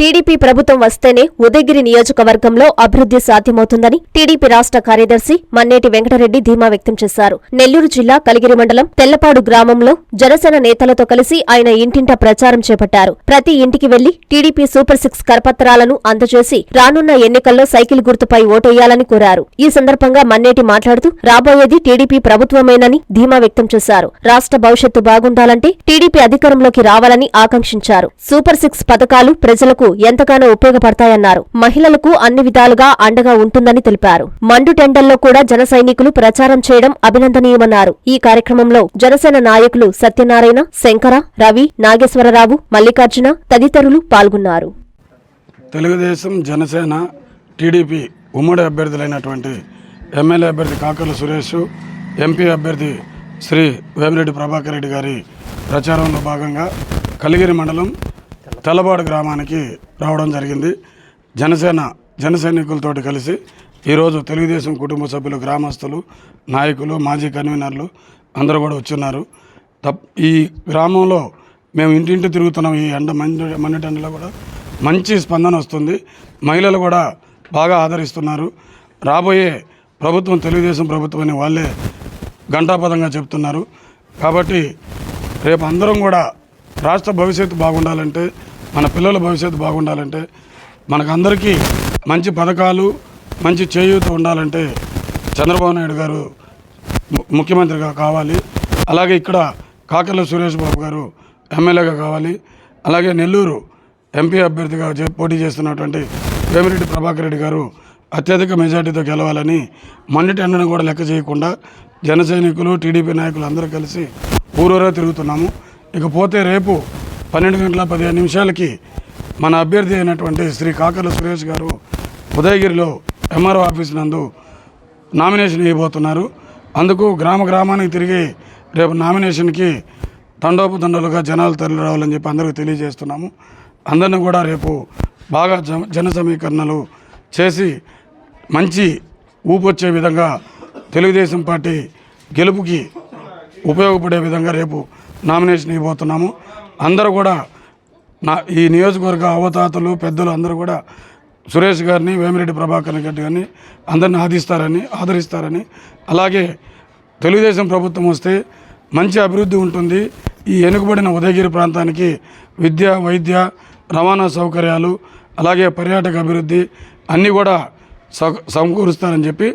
TDP ప్రభుత్వం వస్తేనే ఉదయగిరి నియోజకవర్గంలో అభివృద్ధి సాధ్యమవుతుందని టీడీపీ రాష్ట్ర కార్యదర్శి మన్నేటి వెంకటరెడ్డి ధీమా వ్యక్తం చేశారు. నెల్లూరు జిల్లా కలిగిరి మండలం తెల్లపాడు గ్రామంలో జనసేన నేతలతో కలిసి ఆయన ఇంటింటా ప్రచారం చేపట్టారు. ప్రతి ఇంటికి వెళ్ళి టీడీపీ సూపర్ సిక్స్ కరపత్రాలను అందజేసి రానున్న ఎన్నికల్లో సైకిల్ గుర్తుపై ఓటేయాలని కోరారు. ఈ సందర్భంగా మన్నేటి మాట్లాడుతూ రాబోయేది టీడీపీ ప్రభుత్వమేనని ధీమా వ్యక్తం చేశారు. రాష్ట్ర భవిష్యత్తు బాగుండాలంటే టీడీపీ అధికారంలోకి రావాలని ఆకాంక్షించారు. సూపర్ సిక్స్ పథకాలు ప్రజలకు ఎంతగానో ఉపయోగపడతాయన్నారు. మహిళలకు అన్ని విధాలుగా అండగా ఉంటుందని తెలిపారు. మండు టెండల్లో కూడా జన సైనికులు ప్రచారం చేయడం అభినందనీయమన్నారు. ఈ కార్యక్రమంలో జనసేన నాయకులు సత్యనారాయణ శంకర రవి నాగేశ్వరరావు మల్లికార్జున తదితరులు పాల్గొన్నారు. తెలుగుదేశం జనసేన టీడీపీ ఉమ్మడి అభ్యర్థులైనటువంటి ఎమ్మెల్యే అభ్యర్థి కాకర్ల సురేష్ ఎంపీ అభ్యర్థి శ్రీ వేమిరెడ్డి ప్రభాకర్ రెడ్డి గారి ప్రచారంలో భాగంగా కలిగిరి మండలం తెల్లబాడు గ్రామానికి రావడం జరిగింది. జనసేన జన సైనికులతోటి కలిసి ఈరోజు తెలుగుదేశం కుటుంబ సభ్యులు గ్రామస్తులు నాయకులు మాజీ కన్వీనర్లు అందరూ కూడా వచ్చున్నారు. తప్ ఈ గ్రామంలో మేము ఇంటింటి తిరుగుతున్నాం. ఈ ఎండ మండి మండటి కూడా మంచి స్పందన వస్తుంది. మహిళలు కూడా బాగా ఆదరిస్తున్నారు. రాబోయే ప్రభుత్వం తెలుగుదేశం ప్రభుత్వం అని వాళ్ళే ఘంటాపదంగా చెప్తున్నారు. కాబట్టి రేపు అందరం కూడా రాష్ట్ర భవిష్యత్తు బాగుండాలంటే మన పిల్లల భవిష్యత్తు బాగుండాలంటే మనకందరికీ మంచి పథకాలు మంచి చేయూత ఉండాలంటే చంద్రబాబు నాయుడు గారు ము- ముఖ్యమంత్రిగా కావాలి. అలాగే ఇక్కడ కాకర్ల సురేష్ బాబు గారు ఎమ్మెల్యేగా కావాలి. అలాగే నెల్లూరు ఎంపీ అభ్యర్థిగా పోటీ చేస్తున్నటువంటి వేమిరెడ్డి ప్రభాకర్ రెడ్డి గారు అత్యధిక మెజార్టీతో గెలవాలని మొన్నటి ఎండను కూడా లెక్క చేయకుండా జన సైనికులు టీడీపీ నాయకులు అందరూ కలిసి ఊరూరా తిరుగుతున్నాము. ఇకపోతే రేపు పన్నెండు గంటల పదిహేను నిమిషాలకి మన అభ్యర్థి అయినటువంటి శ్రీ కాకర్ల సురేష్ గారు ఉదయగిరిలో ఎంఆర్ఓ ఆఫీస్ నందు నామినేషన్ ఇవ్వబోతున్నారు అందుకు గ్రామ గ్రామానికి తిరిగి రేపు నామినేషన్కి తండోపతండలుగా జనాలు తరలి రావాలని చెప్పి అందరికీ తెలియజేస్తున్నాము. అందరిని కూడా రేపు బాగా జన జన సమీకరణలు చేసి మంచి ఊపొచ్చే విధంగా తెలుగుదేశం పార్టీ గెలుపుకి ఉపయోగపడే విధంగా రేపు నామినేషన్ ఇవ్వబోతున్నాము. అందరూ కూడా నా ఈ నియోజకవర్గ అవతాతలు పెద్దలు అందరూ కూడా సురేష్ గారిని వేమిరెడ్డి ప్రభాకర్ రెడ్డి గారిని అందరిని ఆదిస్తారని ఆదరిస్తారని. అలాగే తెలుగుదేశం ప్రభుత్వం వస్తే మంచి అభివృద్ధి ఉంటుంది. ఈ వెనుకబడిన ఉదయగిరి ప్రాంతానికి విద్య వైద్య రవాణా సౌకర్యాలు అలాగే పర్యాటక అభివృద్ధి అన్నీ కూడా సౌ- సమకూరుస్తారని చెప్పి